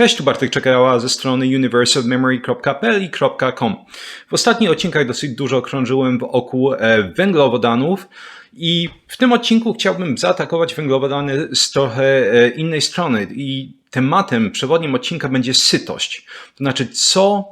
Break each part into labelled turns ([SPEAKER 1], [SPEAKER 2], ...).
[SPEAKER 1] Cześć, tu Bartek Czekała ze strony universalmemory.pl i .com. W ostatnich odcinkach dosyć dużo krążyłem wokół e, węglowodanów i w tym odcinku chciałbym zaatakować węglowodany z trochę e, innej strony i tematem przewodnim odcinka będzie sytość. To znaczy, co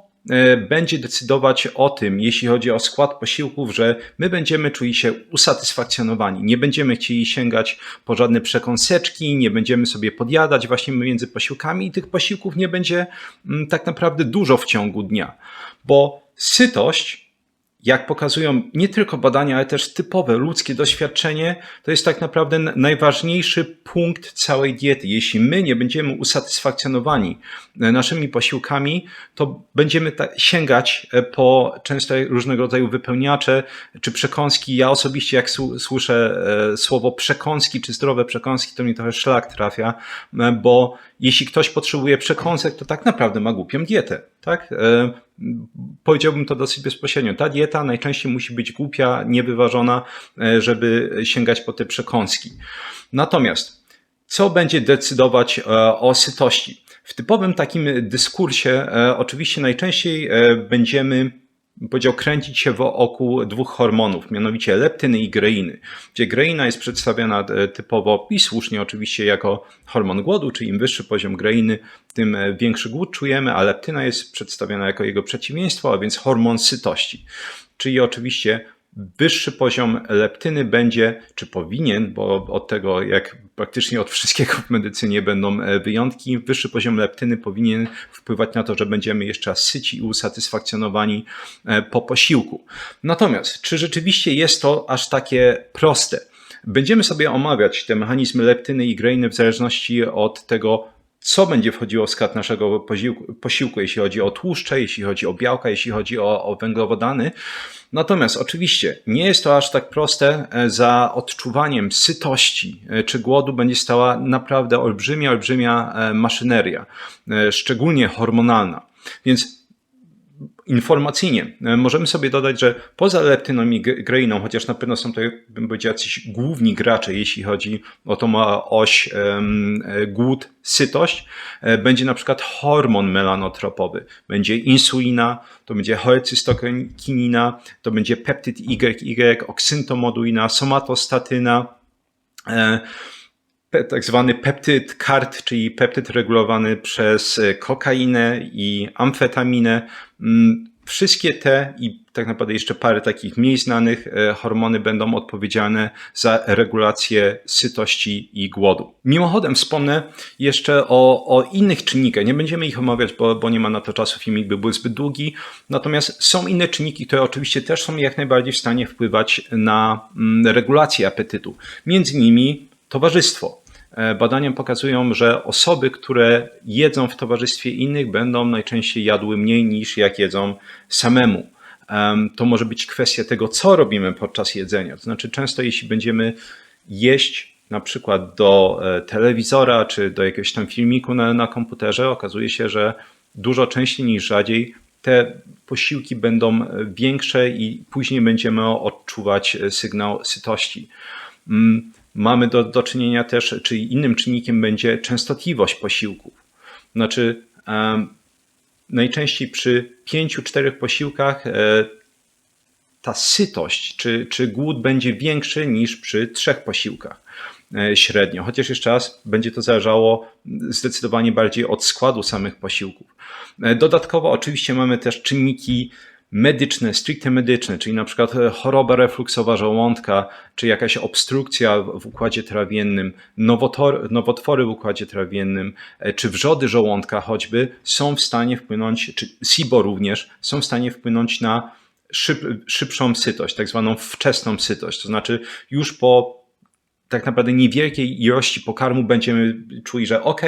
[SPEAKER 1] będzie decydować o tym, jeśli chodzi o skład posiłków, że my będziemy czuli się usatysfakcjonowani. Nie będziemy chcieli sięgać po żadne przekąseczki, nie będziemy sobie podjadać właśnie między posiłkami i tych posiłków nie będzie mm, tak naprawdę dużo w ciągu dnia, bo sytość jak pokazują nie tylko badania, ale też typowe ludzkie doświadczenie, to jest tak naprawdę najważniejszy punkt całej diety. Jeśli my nie będziemy usatysfakcjonowani e, naszymi posiłkami, to będziemy sięgać e, po często różnego rodzaju wypełniacze czy przekąski. Ja osobiście, jak słyszę e, słowo przekąski czy zdrowe przekąski, to mi trochę szlak trafia, bo jeśli ktoś potrzebuje przekąsek, to tak naprawdę ma głupią dietę. Tak? Powiedziałbym to dosyć bezpośrednio. Ta dieta najczęściej musi być głupia, niewyważona, e, żeby sięgać po te przekąski. Natomiast co będzie decydować e, o sytości? W typowym takim dyskursie e, oczywiście najczęściej będziemy powiedział, kręcić się wokół dwóch hormonów, mianowicie leptyny i greiny, gdzie greina jest przedstawiana typowo i słusznie oczywiście jako hormon głodu, czyli im wyższy poziom greiny, tym większy głód czujemy, a leptyna jest przedstawiana jako jego przeciwieństwo, a więc hormon sytości. Czyli oczywiście wyższy poziom leptyny będzie, czy powinien, bo od tego, jak praktycznie od wszystkiego w medycynie będą e, wyjątki, wyższy poziom leptyny powinien wpływać na to, że będziemy jeszcze syci i usatysfakcjonowani e, po posiłku. Natomiast, czy rzeczywiście jest to aż takie proste? Będziemy sobie omawiać te mechanizmy leptyny i greiny w zależności od tego, co będzie wchodziło w skład naszego posiłku, posiłku, jeśli chodzi o tłuszcze, jeśli chodzi o białka, jeśli chodzi o, o węglowodany. Natomiast oczywiście nie jest to aż tak proste. E, za odczuwaniem sytości e, czy głodu będzie stała naprawdę olbrzymia, olbrzymia e, maszyneria, szczególnie hormonalna. Więc informacyjnie. E, możemy sobie dodać, że poza leptyną i greiną, chociaż na pewno są to, bym powiedział, jacyś główni gracze, jeśli chodzi o tą oś um, głód, sytość, e, będzie na przykład hormon melanotropowy, będzie insulina, to będzie cholecystokinina, to będzie peptyd YY, oksyntomoduina, somatostatyna, tak zwany peptyd kart, czyli peptyd regulowany przez kokainę i amfetaminę. Mm, wszystkie te i tak naprawdę jeszcze parę takich mniej znanych e, hormony będą odpowiedzialne za regulację sytości i głodu. Mimochodem wspomnę jeszcze o, o innych czynnikach. Nie będziemy ich omawiać, bo, bo nie ma na to czasu, filmik by był zbyt długi. Natomiast są inne czynniki, które oczywiście też są jak najbardziej w stanie wpływać na mm, regulację apetytu. Między innymi towarzystwo. E, badania pokazują, że osoby, które jedzą w towarzystwie innych, będą najczęściej jadły mniej niż jak jedzą samemu. To może być kwestia tego, co robimy podczas jedzenia. To znaczy, często jeśli będziemy jeść na przykład do e, telewizora czy do jakiegoś tam filmiku na, na komputerze, okazuje się, że dużo częściej niż rzadziej te posiłki będą większe i później będziemy odczuwać sygnał sytości. Mamy do, do czynienia też, czyli innym czynnikiem będzie częstotliwość posiłków. Znaczy, um, najczęściej przy pięciu, czterech posiłkach e, ta sytość czy, czy głód będzie większy niż przy trzech posiłkach e, średnio. Chociaż jeszcze raz będzie to zależało zdecydowanie bardziej od składu samych posiłków. E, dodatkowo oczywiście mamy też czynniki medyczne, stricte medyczne, czyli na przykład e, choroba refluksowa żołądka, czy jakaś obstrukcja w układzie trawiennym, nowotor, nowotwory w układzie trawiennym, e, czy wrzody żołądka choćby, są w stanie wpłynąć, czy SIBO również, są w stanie wpłynąć na szyb, szybszą sytość, tak zwaną wczesną sytość. To znaczy już po tak naprawdę niewielkiej ilości pokarmu będziemy czuli, że ok,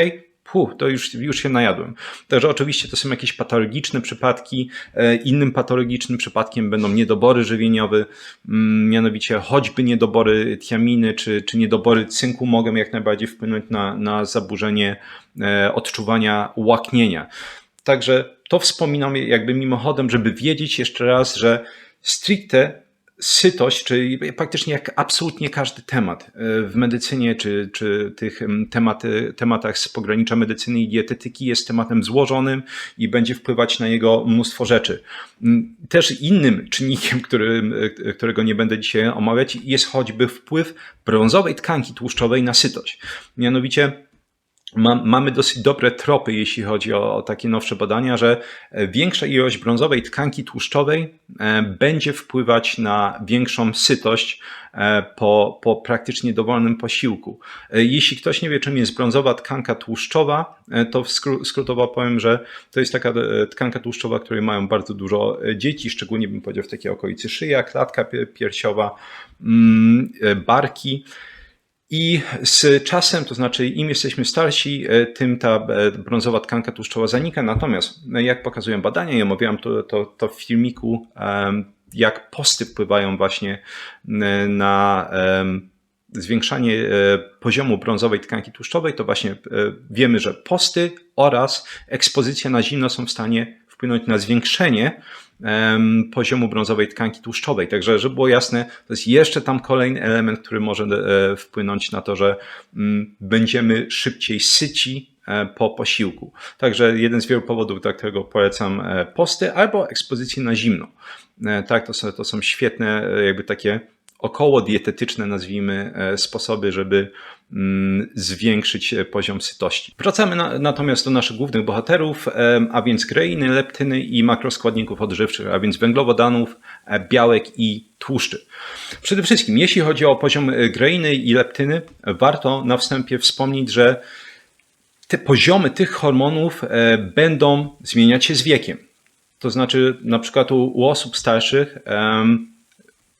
[SPEAKER 1] Puh, to już, już się najadłem. Także oczywiście to są jakieś patologiczne przypadki. E, innym patologicznym przypadkiem będą niedobory żywieniowe, mm, mianowicie choćby niedobory tiaminy czy, czy niedobory cynku mogą jak najbardziej wpłynąć na, na zaburzenie e, odczuwania łaknienia. Także to wspominam jakby mimochodem, żeby wiedzieć jeszcze raz, że stricte sytość, czyli praktycznie jak absolutnie każdy temat e, w medycynie, czy, czy tych tematy, tematach z pogranicza medycyny i dietetyki jest tematem złożonym i będzie wpływać na jego mnóstwo rzeczy. Też innym czynnikiem, który, e, którego nie będę dzisiaj omawiać, jest choćby wpływ brązowej tkanki tłuszczowej na sytość. Mianowicie mamy dosyć dobre tropy, jeśli chodzi o, o, takie nowsze badania, że e, większa ilość brązowej tkanki tłuszczowej e, będzie wpływać na większą sytość e, po, po praktycznie dowolnym posiłku. Jeśli ktoś nie wie, czym jest brązowa tkanka tłuszczowa, to skrótowo powiem, że to jest taka tkanka tłuszczowa, której mają bardzo dużo dzieci, szczególnie bym powiedział w takiej okolicy szyja, klatka piersiowa, mm, barki. I z czasem, to znaczy im jesteśmy starsi, e, tym ta e, brązowa tkanka tłuszczowa zanika. Natomiast, e, jak pokazują badania, i omawiałem to, to, to w filmiku, jak posty wpływają właśnie na zwiększanie poziomu brązowej tkanki tłuszczowej, to właśnie wiemy, że posty oraz ekspozycja na zimno są w stanie wpłynąć na zwiększenie poziomu brązowej tkanki tłuszczowej. Także, żeby było jasne, to jest jeszcze tam kolejny element, który może e, wpłynąć na to, że mm, będziemy szybciej syci e, po posiłku. Także jeden z wielu powodów, dla którego polecam e, posty albo ekspozycję na zimno. Tak, to są, to są świetne, jakby takie około dietetyczne, nazwijmy, sposoby, żeby zwiększyć e, poziom sytości. Wracamy na, natomiast do naszych głównych bohaterów, a więc greiny, leptyny i makroskładników odżywczych, a więc węglowodanów, e, białek i tłuszczy. Przede wszystkim, jeśli chodzi o poziom e, greiny i leptyny, warto na wstępie wspomnieć, że te poziomy tych hormonów będą zmieniać się z wiekiem. To znaczy, na przykład u, u osób starszych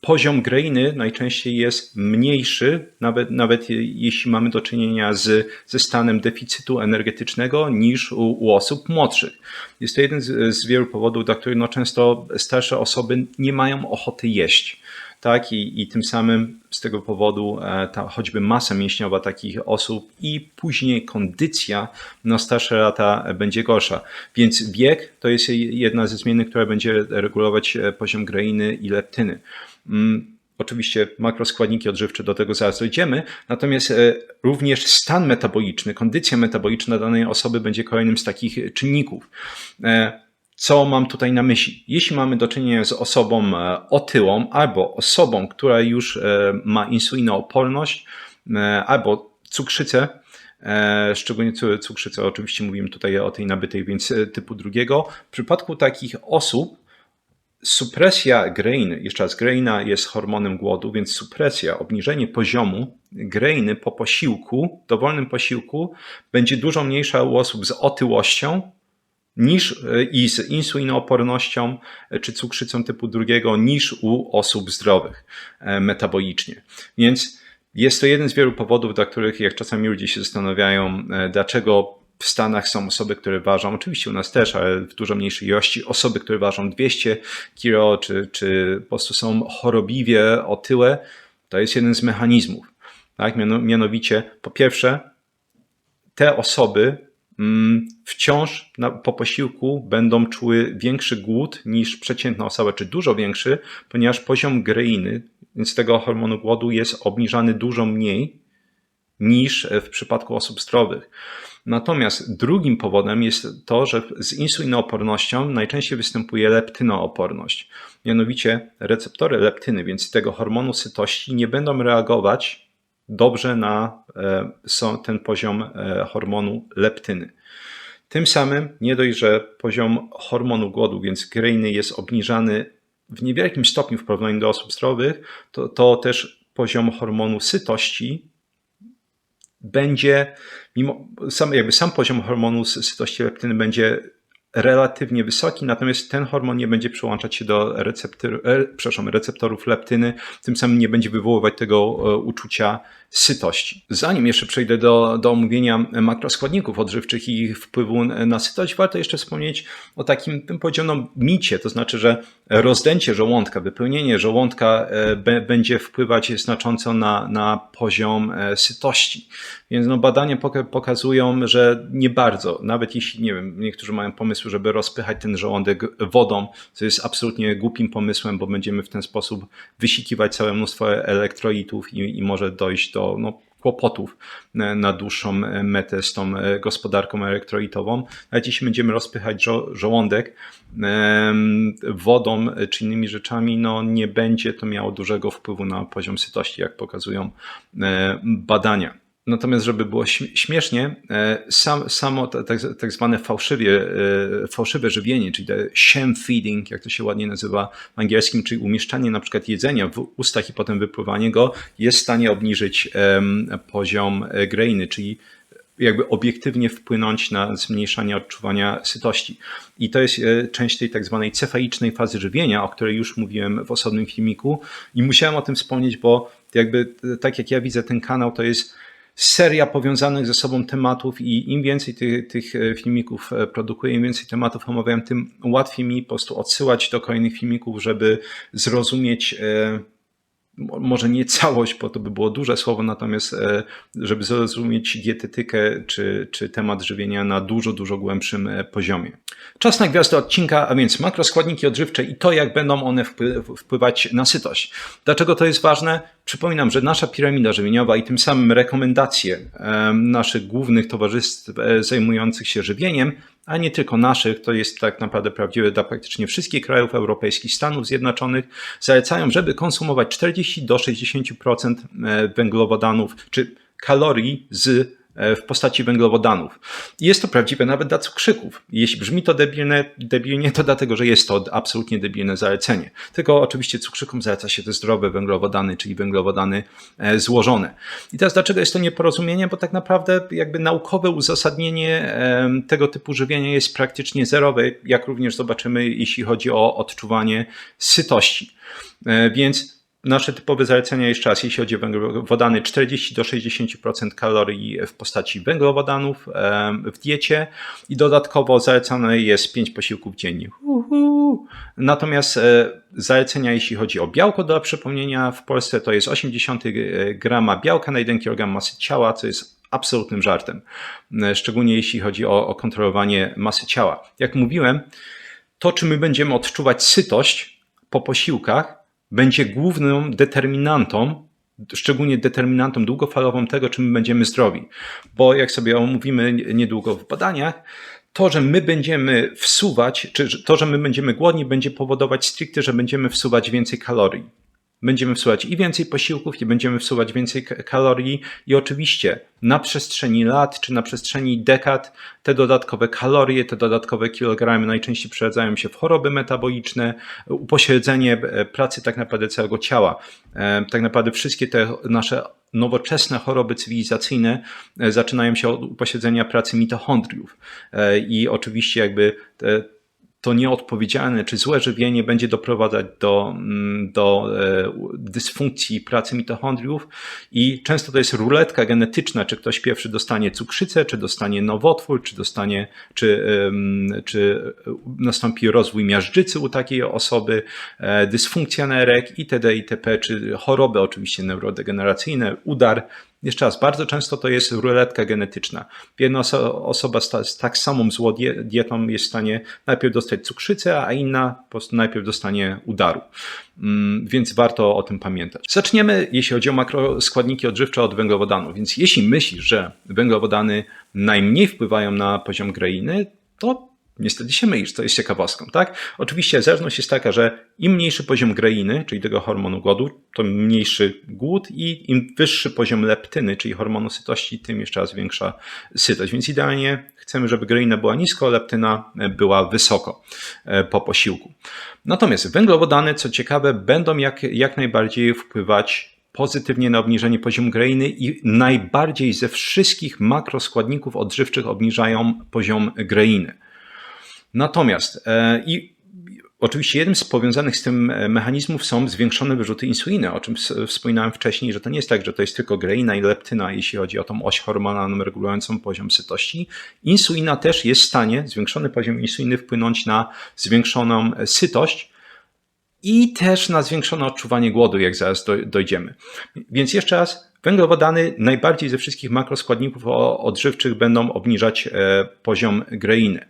[SPEAKER 1] poziom greiny najczęściej jest mniejszy, nawet, nawet jeśli mamy do czynienia z, ze stanem deficytu energetycznego, niż u, u osób młodszych. Jest to jeden z, z wielu powodów, dla których no często starsze osoby nie mają ochoty jeść. Tak, i, i tym samym z tego powodu e, ta choćby masa mięśniowa takich osób i później kondycja na starsze lata będzie gorsza. Więc wiek to jest jedna ze zmiennych, która będzie regulować e, poziom greiny i leptyny. Mm, oczywiście makroskładniki odżywcze, do tego zaraz dojdziemy, natomiast e, również stan metaboliczny, kondycja metaboliczna danej osoby będzie kolejnym z takich czynników. E, co mam tutaj na myśli? Jeśli mamy do czynienia z osobą e, otyłą albo osobą, która już ma insulinooporność albo cukrzycę, szczególnie cukrzycę, oczywiście mówimy tutaj o tej nabytej, więc typu drugiego. W przypadku takich osób Supresja greiny, jeszcze raz, greina jest hormonem głodu, więc supresja, obniżenie poziomu greiny po posiłku, dowolnym posiłku, będzie dużo mniejsza u osób z otyłością niż e, i z insulinoopornością e, czy cukrzycą typu drugiego niż u osób zdrowych e, metabolicznie. Więc jest to jeden z wielu powodów, dla których, jak czasami ludzie się zastanawiają, dlaczego w Stanach są osoby, które ważą, oczywiście u nas też, ale w dużo mniejszej ilości, osoby, które ważą 200 kilo, czy, czy po prostu są chorobliwie otyłe. To jest jeden z mechanizmów. Tak? Mianowicie, po pierwsze, te osoby mm, wciąż na, po posiłku będą czuły większy głód niż przeciętna osoba, czy dużo większy, ponieważ poziom greiny, więc tego hormonu głodu jest obniżany dużo mniej niż w przypadku osób zdrowych. Natomiast drugim powodem jest to, że z insulinoopornością najczęściej występuje leptynooporność. Mianowicie receptory leptyny, więc tego hormonu sytości, nie będą reagować dobrze na e, ten poziom e, hormonu leptyny. Tym samym nie dość, że poziom hormonu głodu, więc greiny jest obniżany w niewielkim stopniu w porównaniu do osób zdrowych, to, to też poziom hormonu sytości będzie, mimo sam, jakby sam poziom hormonu sytości leptyny będzie relatywnie wysoki, natomiast ten hormon nie będzie przyłączać się do receptor, e, receptorów leptyny, tym samym nie będzie wywoływać tego e, uczucia sytości. Zanim jeszcze przejdę do, do omówienia makroskładników odżywczych i ich wpływu na sytość, warto jeszcze wspomnieć o takim, bym powiedział, no, micie, to znaczy, że rozdęcie żołądka, wypełnienie żołądka e, będzie wpływać znacząco na, na poziom e, sytości. Więc no, badania pokazują, że nie bardzo, nawet jeśli, nie wiem, niektórzy mają pomysły, żeby rozpychać ten żołądek wodą, co jest absolutnie głupim pomysłem, bo będziemy w ten sposób wysikiwać całe mnóstwo elektrolitów i, i może dojść do no, kłopotów e, na dłuższą metę z tą gospodarką elektrolitową. Nawet jeśli będziemy rozpychać żo żołądek wodą czy innymi rzeczami, no nie będzie to miało dużego wpływu na poziom sytości, jak pokazują e, badania. Natomiast, żeby było śmiesznie, e, sam, samo tak, tak zwane fałszywie, e, fałszywe żywienie, czyli sham feeding, jak to się ładnie nazywa w angielskim, czyli umieszczanie na przykład jedzenia w ustach i potem wypływanie go, jest w stanie obniżyć poziom e, greiny, czyli jakby obiektywnie wpłynąć na zmniejszanie odczuwania sytości. I to jest część tej tak zwanej cefaicznej fazy żywienia, o której już mówiłem w osobnym filmiku i musiałem o tym wspomnieć, bo jakby tak jak ja widzę ten kanał, to jest seria powiązanych ze sobą tematów i im więcej tych, tych e, filmików e, produkuję, im więcej tematów omawiam, tym łatwiej mi po prostu odsyłać do kolejnych filmików, żeby zrozumieć e, może nie całość, bo to by było duże słowo, natomiast żeby zrozumieć dietetykę czy, czy temat żywienia na dużo, dużo głębszym poziomie. Czas na gwiazdę odcinka, a więc makroskładniki odżywcze i to, jak będą one wpływać na sytość. Dlaczego to jest ważne? Przypominam, że nasza piramida żywieniowa i tym samym rekomendacje naszych głównych towarzystw e, zajmujących się żywieniem, a nie tylko naszych, to jest tak naprawdę prawdziwe dla praktycznie wszystkich krajów europejskich, Stanów Zjednoczonych, zalecają, żeby konsumować 40 do 60% e, węglowodanów czy kalorii z w postaci węglowodanów. Jest to prawdziwe nawet dla cukrzyków. Jeśli brzmi to debilne, debilnie, to dlatego, że jest to absolutnie debilne zalecenie. Tylko oczywiście cukrzykom zaleca się te zdrowe węglowodany, czyli węglowodany e, złożone. I teraz dlaczego jest to nieporozumienie? Bo tak naprawdę jakby naukowe uzasadnienie tego typu żywienia jest praktycznie zerowe, jak również zobaczymy, jeśli chodzi o odczuwanie sytości. E, więc Nasze typowe zalecenia jeszcze raz, jeśli chodzi o węglowodany, 40 do 60% kalorii w postaci węglowodanów w diecie i dodatkowo zalecane jest 5 posiłków dziennie. Natomiast e, zalecenia, jeśli chodzi o białko, do przypomnienia, w Polsce to jest 80 grama białka na 1 kg masy ciała, co jest absolutnym żartem, e, szczególnie jeśli chodzi o, o kontrolowanie masy ciała. Jak mówiłem, to czy my będziemy odczuwać sytość po posiłkach, będzie główną determinantą, szczególnie determinantą długofalową tego, czy my będziemy zdrowi. Bo jak sobie omówimy niedługo w badaniach, to, że my będziemy wsuwać, czy to, że my będziemy głodni, będzie powodować stricte, że będziemy wsuwać więcej kalorii będziemy wsuwać i więcej posiłków, i będziemy wsuwać więcej kalorii. I oczywiście na przestrzeni lat czy na przestrzeni dekad te dodatkowe kalorie, te dodatkowe kilogramy najczęściej przeradzają się w choroby metaboliczne, upośledzenie e, pracy tak naprawdę całego ciała. E, tak naprawdę wszystkie te nasze nowoczesne choroby cywilizacyjne e, zaczynają się od upośledzenia pracy mitochondriów. I oczywiście jakby to nieodpowiedzialne czy złe żywienie będzie doprowadzać do, mm, do e, dysfunkcji pracy mitochondriów i często to jest ruletka genetyczna, czy ktoś pierwszy dostanie cukrzycę, czy dostanie nowotwór, czy dostanie, czy, czy nastąpi rozwój miażdżycy u takiej osoby, e, dysfunkcja nerek itd., itp., czy choroby oczywiście neurodegeneracyjne, udar, jeszcze raz, bardzo często to jest ruletka genetyczna. Jedna osoba z tak samą złą dietą jest w stanie najpierw dostać cukrzycę, a inna po prostu najpierw dostanie udaru. Mm, więc warto o tym pamiętać. Zaczniemy, jeśli chodzi o makroskładniki odżywcze, od węglowodanów. Więc jeśli myślisz, że węglowodany najmniej wpływają na poziom greiny, to niestety się mylisz, to jest ciekawostką, tak? Oczywiście zależność jest taka, że im mniejszy poziom greiny, czyli tego hormonu głodu, to mniejszy głód i im wyższy poziom leptyny, czyli hormonu sytości, tym jeszcze raz większa sytość. Więc idealnie chcemy, żeby greina była nisko, leptyna była wysoko e, po posiłku. Natomiast węglowodany, co ciekawe, będą jak, jak najbardziej wpływać pozytywnie na obniżenie poziomu greiny i najbardziej ze wszystkich makroskładników odżywczych obniżają poziom greiny. Natomiast e, i Oczywiście jednym z powiązanych z tym e, mechanizmów są zwiększone wyrzuty insuliny, o czym wspominałem wcześniej, że to nie jest tak, że to jest tylko greina i leptyna, jeśli chodzi o tą oś hormonalną regulującą poziom sytości. Insulina też jest w stanie, zwiększony poziom insuliny wpłynąć na zwiększoną e, sytość i też na zwiększone odczuwanie głodu, jak zaraz dojdziemy. Więc jeszcze raz, węglowodany najbardziej ze wszystkich makroskładników odżywczych będą obniżać poziom greiny.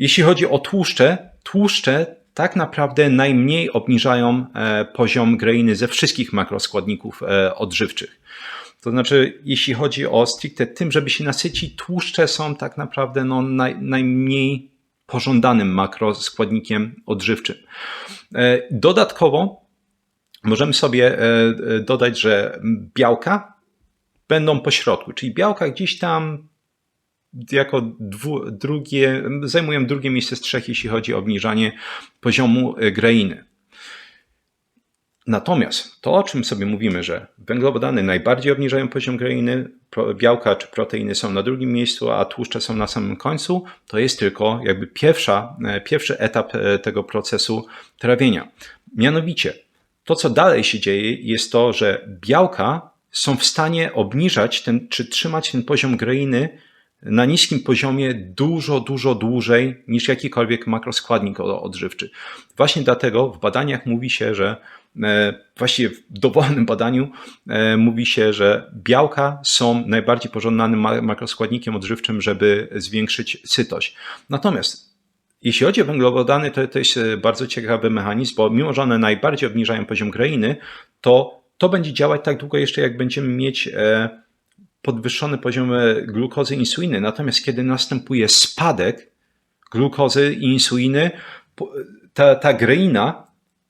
[SPEAKER 1] Jeśli chodzi o tłuszcze, tłuszcze tak naprawdę najmniej obniżają e, poziom greiny ze wszystkich makroskładników e, odżywczych. To znaczy, jeśli chodzi o stricte tym, żeby się nasycić, tłuszcze są tak naprawdę no, naj, najmniej pożądanym makroskładnikiem odżywczym. E, dodatkowo możemy sobie dodać, że białka będą po środku, czyli białka gdzieś tam jako dwu, drugie, zajmują drugie miejsce z trzech, jeśli chodzi o obniżanie poziomu e, greiny. Natomiast to, o czym sobie mówimy, że węglowodany najbardziej obniżają poziom greiny, białka czy proteiny są na drugim miejscu, a tłuszcze są na samym końcu, to jest tylko jakby pierwsza, e, pierwszy etap e, tego procesu trawienia. Mianowicie, to co dalej się dzieje, jest to, że białka są w stanie obniżać ten, czy trzymać ten poziom greiny na niskim poziomie dużo, dużo dłużej niż jakikolwiek makroskładnik odżywczy. Właśnie dlatego w badaniach mówi się, że e, właściwie w dowolnym badaniu e, mówi się, że białka są najbardziej pożądanym makroskładnikiem odżywczym, żeby zwiększyć sytość. Natomiast jeśli chodzi o węglowodany, to, to jest e, bardzo ciekawy mechanizm, bo mimo, że one najbardziej obniżają poziom greiny, to to będzie działać tak długo jeszcze, jak będziemy mieć podwyższone poziomy glukozy i insuliny. Natomiast kiedy następuje spadek glukozy i insuliny, ta, ta greina,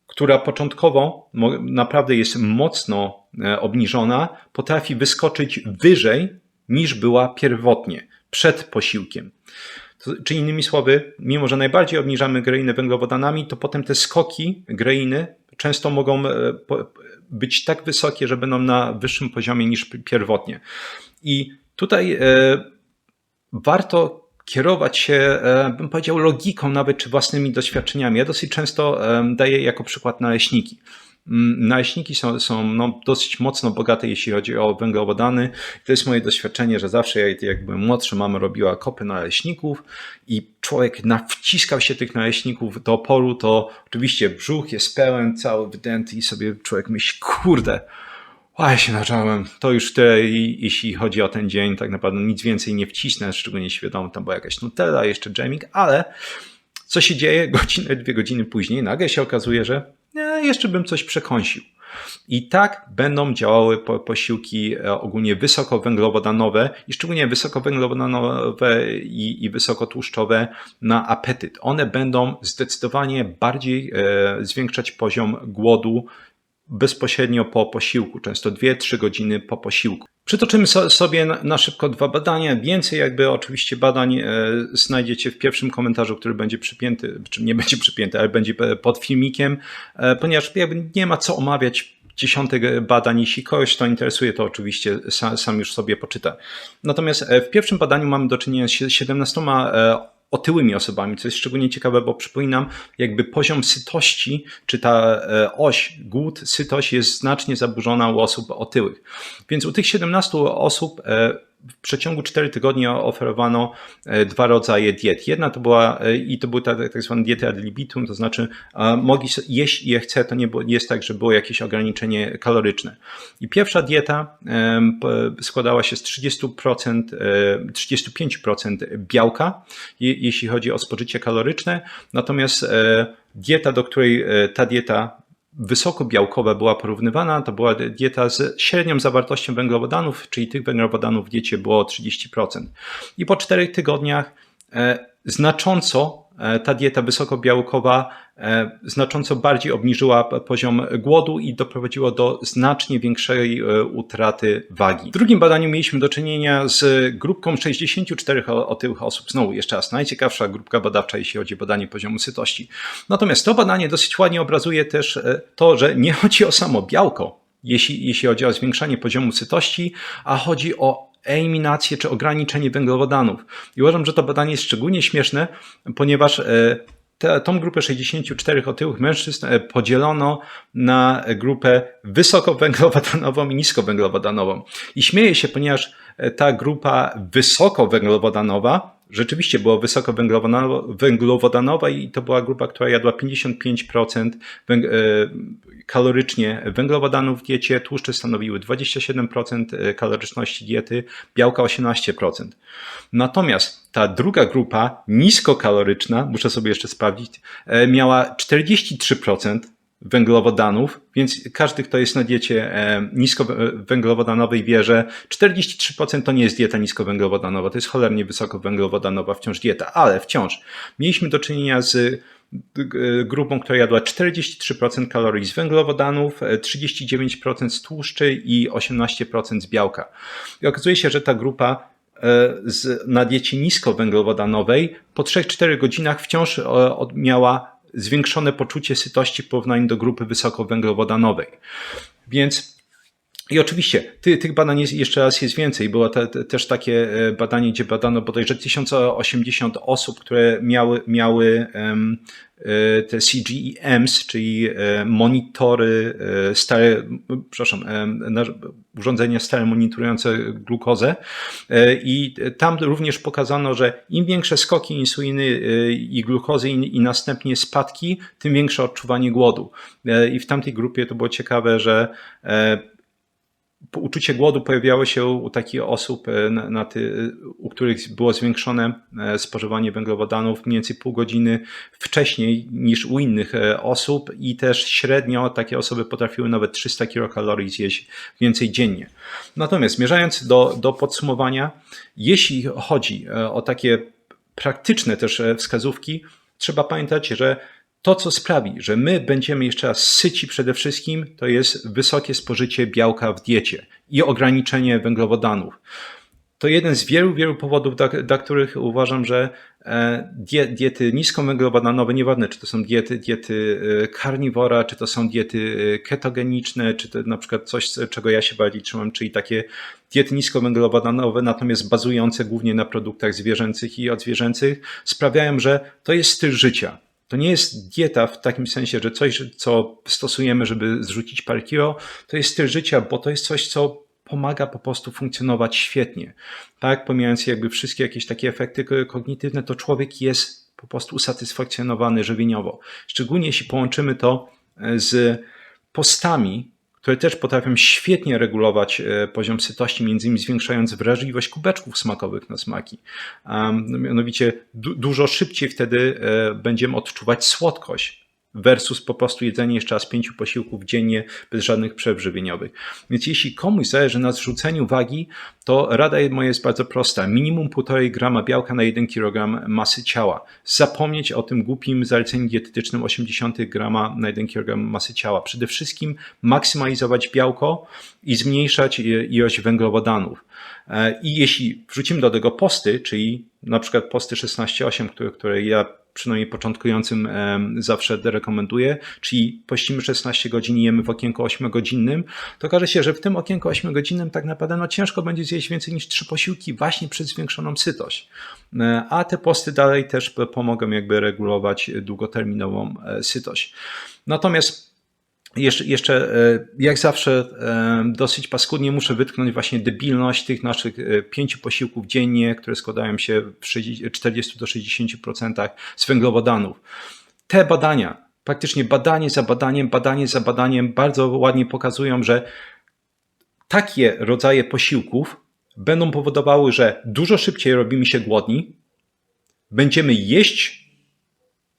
[SPEAKER 1] która początkowo naprawdę jest mocno e, obniżona, potrafi wyskoczyć wyżej niż była pierwotnie, przed posiłkiem. Czy innymi słowy, mimo że najbardziej obniżamy greinę węglowodanami, to potem te skoki greiny często mogą e, być tak wysokie, że będą na wyższym poziomie niż pierwotnie. I tutaj e, warto kierować się, e, bym powiedział, logiką nawet czy własnymi doświadczeniami. Ja dosyć często daję jako przykład naleśniki. Mm, naleśniki są, są no, dosyć mocno bogate, jeśli chodzi o węglowodany. To jest moje doświadczenie, że zawsze jak byłem młodszy, mama robiła kopy naleśników i człowiek nawciskał się tych naleśników do oporu, to oczywiście brzuch jest pełen, cały wydęty i sobie człowiek myśli, kurde, a ja się naczałem, to już tyle, jeśli chodzi o ten dzień, tak naprawdę nic więcej nie wcisnę, szczególnie świadomo, tam była jakaś Nutella, jeszcze dżemik, ale co się dzieje godzinę, dwie godziny później, nagle się okazuje, że nie, jeszcze bym coś przekąsił. I tak będą działały posiłki e, ogólnie wysokowęglowodanowe i szczególnie wysokowęglowodanowe i, i wysokotłuszczowe na apetyt. One będą zdecydowanie bardziej e, zwiększać poziom głodu bezpośrednio po posiłku, często 2-3 godziny po posiłku. Przytoczymy sobie na szybko dwa badania. Więcej jakby oczywiście badań e, znajdziecie w pierwszym komentarzu, który będzie przypięty, czy nie będzie przypięty, ale będzie pod filmikiem, e, ponieważ nie ma co omawiać dziesiątek badań. Jeśli kogoś to interesuje, to oczywiście sam, już sobie poczyta. Natomiast e, w pierwszym badaniu mamy do czynienia z 17 otyłymi osobami, co jest szczególnie ciekawe, bo przypominam, jakby poziom sytości, czy ta e, oś głód, sytość jest znacznie zaburzona u osób otyłych. Więc u tych 17 osób e, w przeciągu 4 tygodni oferowano e, dwa rodzaje diet. Jedna to była, e, i to były tak, tak zwane diety ad libitum, to znaczy mogli jeść je chce, to nie było, jest tak, że było jakieś ograniczenie kaloryczne. I pierwsza dieta składała się z 30%, 35% e, białka, jeśli chodzi o spożycie kaloryczne, natomiast dieta, do której ta dieta wysokobiałkowa była porównywana, to była dieta z średnią zawartością węglowodanów, czyli tych węglowodanów w diecie było 30%. I po czterech tygodniach e, znacząco ta dieta wysokobiałkowa e, znacząco bardziej obniżyła poziom głodu i doprowadziło do znacznie większej utraty wagi. W drugim badaniu mieliśmy do czynienia z grupką 64 otyłych osób. Znowu jeszcze raz najciekawsza grupka badawcza, jeśli chodzi o badanie poziomu sytości. Natomiast to badanie dosyć ładnie obrazuje też to, że nie chodzi o samo białko, jeśli, jeśli chodzi o zwiększanie poziomu sytości, a chodzi o eliminację czy ograniczenie węglowodanów. I uważam, że to badanie jest szczególnie śmieszne, ponieważ e, te, tą grupę 64 otyłych mężczyzn e, podzielono na grupę wysokowęglowodanową i niskowęglowodanową. I śmieję się, ponieważ e, ta grupa wysokowęglowodanowa rzeczywiście była wysokowęglowodanowa i to była grupa, która jadła 55% węg kalorycznie węglowodanów w diecie, tłuszcze stanowiły 27% kaloryczności diety, białka 18%. Natomiast ta druga grupa, niskokaloryczna, muszę sobie jeszcze sprawdzić, e, miała 43% węglowodanów, więc każdy, kto jest na diecie e, niskowęglowodanowej wie, że 43% to nie jest dieta niskowęglowodanowa, to jest cholernie wysokowęglowodanowa wciąż dieta, ale wciąż mieliśmy do czynienia z e, grupą, która jadła 43% kalorii z węglowodanów, 39% z tłuszczy i 18% z białka. I okazuje się, że ta grupa z, na diecie niskowęglowodanowej po 3-4 godzinach wciąż miała zwiększone poczucie sytości w porównaniu do grupy wysokowęglowodanowej. Więc i oczywiście ty, tych badań jest, jeszcze raz jest więcej. Było te, te, też takie e, badanie, gdzie badano bodajże 1080 osób, które miały, miały um, te CGEMs, czyli e, monitory stare, przepraszam, urządzenia stare monitorujące glukozę i tam również pokazano, że im większe skoki insuliny i glukozy i, i następnie spadki, tym większe odczuwanie głodu. I w tamtej grupie to było ciekawe, że uczucie głodu pojawiało się u takich osób, e, na, na ty, u których było zwiększone e, spożywanie węglowodanów mniej więcej pół godziny wcześniej niż u innych e, osób i też średnio takie osoby potrafiły nawet 300 kilokalorii zjeść więcej dziennie. Natomiast zmierzając do, do podsumowania, jeśli chodzi o takie praktyczne też wskazówki, trzeba pamiętać, że to, co sprawi, że my będziemy jeszcze raz syci przede wszystkim, to jest wysokie spożycie białka w diecie i ograniczenie węglowodanów. To jeden z wielu, wielu powodów, dla, dla których uważam, że e, diety niskowęglowodanowe, nieważne czy to są diety, diety e, karniwora, czy to są diety e, ketogeniczne, czy to na przykład coś, czego ja się bardziej trzymam, czyli takie diety niskowęglowodanowe, natomiast bazujące głównie na produktach zwierzęcych i odzwierzęcych, sprawiają, że to jest styl życia. To nie jest dieta w takim sensie, że coś, co stosujemy, żeby zrzucić parę kilo, to jest styl życia, bo to jest coś, co pomaga po prostu funkcjonować świetnie. Tak, pomijając jakby wszystkie jakieś takie efekty kognitywne, to człowiek jest po prostu usatysfakcjonowany żywieniowo. Szczególnie jeśli połączymy to z postami, które też potrafią świetnie regulować e, poziom sytości, między innymi zwiększając wrażliwość kubeczków smakowych na smaki. Mianowicie du dużo szybciej wtedy e, będziemy odczuwać słodkość versus po prostu jedzenie jeszcze raz pięciu posiłków dziennie bez żadnych przerw żywieniowych. Więc jeśli komuś zależy na zrzuceniu wagi, to rada moja jest bardzo prosta. Minimum 1,5 grama białka na 1 kg masy ciała. Zapomnieć o tym głupim zaleceniu dietetycznym 80 grama na 1 kg masy ciała. Przede wszystkim maksymalizować białko i zmniejszać ilość węglowodanów. E, I jeśli wrzucimy do tego posty, czyli na przykład posty 16-8, które, które ja przynajmniej początkującym zawsze rekomenduję, czyli pościmy 16 godzin i jemy w okienku 8-godzinnym, to okaże się, że w tym okienku 8-godzinnym tak naprawdę no, ciężko będzie zjeść więcej niż 3 posiłki właśnie przez zwiększoną sytość. E, a te posty dalej też pomogą jakby regulować długoterminową e, sytość. Natomiast jeszcze, jeszcze, jak zawsze, e, dosyć paskudnie muszę wytknąć właśnie debilność tych naszych e, pięciu posiłków dziennie, które składają się w 40 do 60% z węglowodanów. Te badania, praktycznie badanie za badaniem, badanie za badaniem, bardzo ładnie pokazują, że takie rodzaje posiłków będą powodowały, że dużo szybciej robimy się głodni, będziemy jeść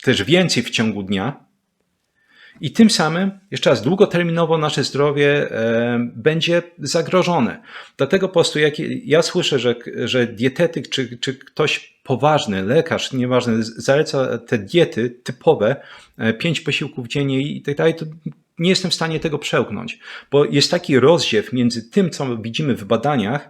[SPEAKER 1] też więcej w ciągu dnia, i tym samym, jeszcze raz, długoterminowo nasze zdrowie e, będzie zagrożone. Dlatego po prostu, jak ja słyszę, że, że dietetyk czy, czy ktoś poważny, lekarz, nieważne, zaleca te diety typowe, e, pięć posiłków dziennie i tak dalej, to nie jestem w stanie tego przełknąć, bo jest taki rozdziew między tym, co widzimy w badaniach,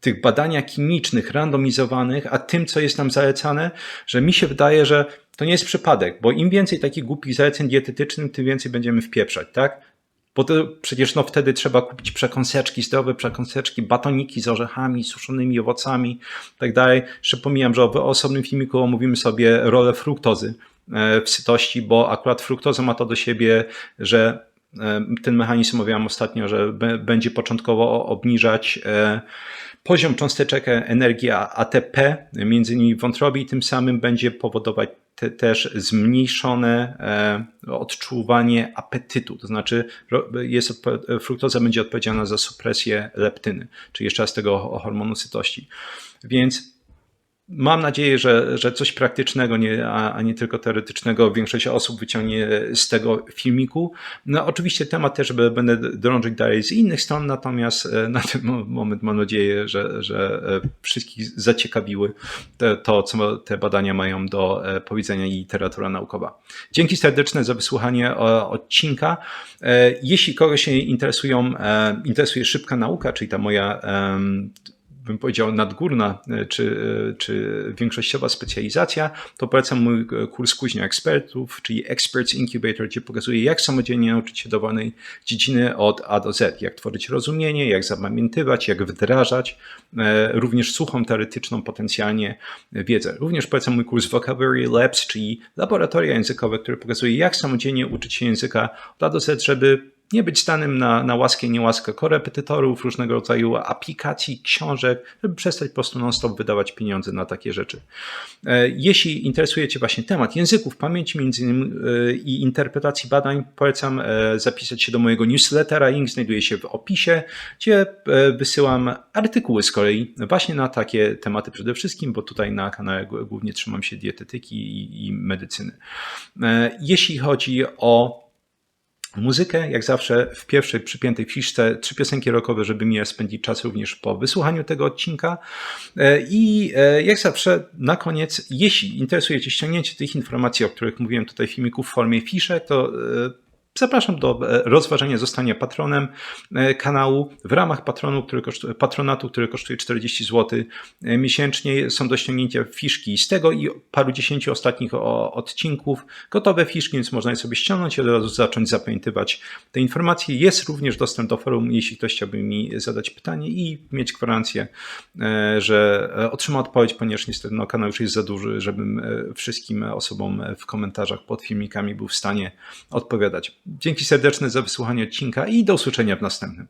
[SPEAKER 1] tych badaniach klinicznych, randomizowanych, a tym, co jest nam zalecane, że mi się wydaje, że to nie jest przypadek, bo im więcej takich głupich zaleceń dietetycznych, tym więcej będziemy wpieprzać, tak? Bo to przecież no wtedy trzeba kupić przekąseczki, zdrowe przekąseczki, batoniki z orzechami, suszonymi owocami tak dalej. Jeszcze pomijam, że w osobnym filmiku omówimy sobie rolę fruktozy w sytości, bo akurat fruktoza ma to do siebie, że ten mechanizm mówiłam ostatnio, że będzie początkowo obniżać poziom cząsteczek energii ATP między innymi w wątrobie i tym samym będzie powodować te, też zmniejszone e, odczuwanie apetytu. To znaczy, jest, fruktoza będzie odpowiedzialna za supresję leptyny, czyli jeszcze raz tego hormonu sytości. Więc Mam nadzieję, że, że coś praktycznego, nie, a, a, nie tylko teoretycznego, większość osób wyciągnie z tego filmiku. No, oczywiście temat też będę drążyć dalej z innych stron, natomiast e, na ten moment mam nadzieję, że, że e, wszystkich zaciekawiły to, to, co te badania mają do e, powiedzenia i literatura naukowa. Dzięki serdeczne za wysłuchanie odcinka. Jeśli kogoś się interesują, interesuje szybka nauka, czyli ta moja bym powiedział, nadgórna e, czy, e, czy większościowa specjalizacja, to polecam mój e, kurs Kuźnia Ekspertów, czyli Experts Incubator, gdzie pokazuję, jak samodzielnie nauczyć się dowolnej dziedziny od A do Z, jak tworzyć rozumienie, jak zapamiętywać, jak wdrażać również suchą, teoretyczną potencjalnie wiedzę. Również polecam mój kurs Vocabulary Labs, czyli laboratoria językowe, które pokazuje, jak samodzielnie uczyć się języka od A do Z, żeby nie być stanym na, na łaskę i niełaskę korepetytorów, różnego rodzaju aplikacji, książek, żeby przestać po prostu non-stop wydawać pieniądze na takie rzeczy. E, jeśli interesuje Cię właśnie temat języków, pamięci między innymi e, i interpretacji badań, polecam e, zapisać się do mojego newslettera. Link znajduje się w opisie, gdzie wysyłam artykuły z kolei właśnie na takie tematy przede wszystkim, bo tutaj na kanale głównie trzymam się dietetyki i, i medycyny. Jeśli chodzi o Muzykę, jak zawsze, w pierwszej przypiętej fiszce, trzy piosenki rockowe, żeby mi spędzić czas również po wysłuchaniu tego odcinka. E, I e, jak zawsze, na koniec, jeśli interesuje Cię ściągnięcie tych informacji, o których mówiłem tutaj w filmiku w formie fiszek, to e, Zapraszam do e, rozważenia zostania patronem e, kanału. W ramach patronu, który kosztuje, patronatu, który kosztuje 40 zł e, miesięcznie, są do ściągnięcia fiszki z tego i paru dziesięciu ostatnich odcinków. Gotowe fiszki, więc można je sobie ściągnąć i od razu zacząć zapamiętywać te informacje. Jest również dostęp do forum, jeśli ktoś chciałby mi zadać pytanie i mieć gwarancję, że otrzyma odpowiedź, ponieważ niestety no, kanał już jest za duży, żebym wszystkim osobom w komentarzach pod filmikami był w stanie odpowiadać. Dzięki serdeczne za wysłuchanie odcinka i do usłyszenia w następnym.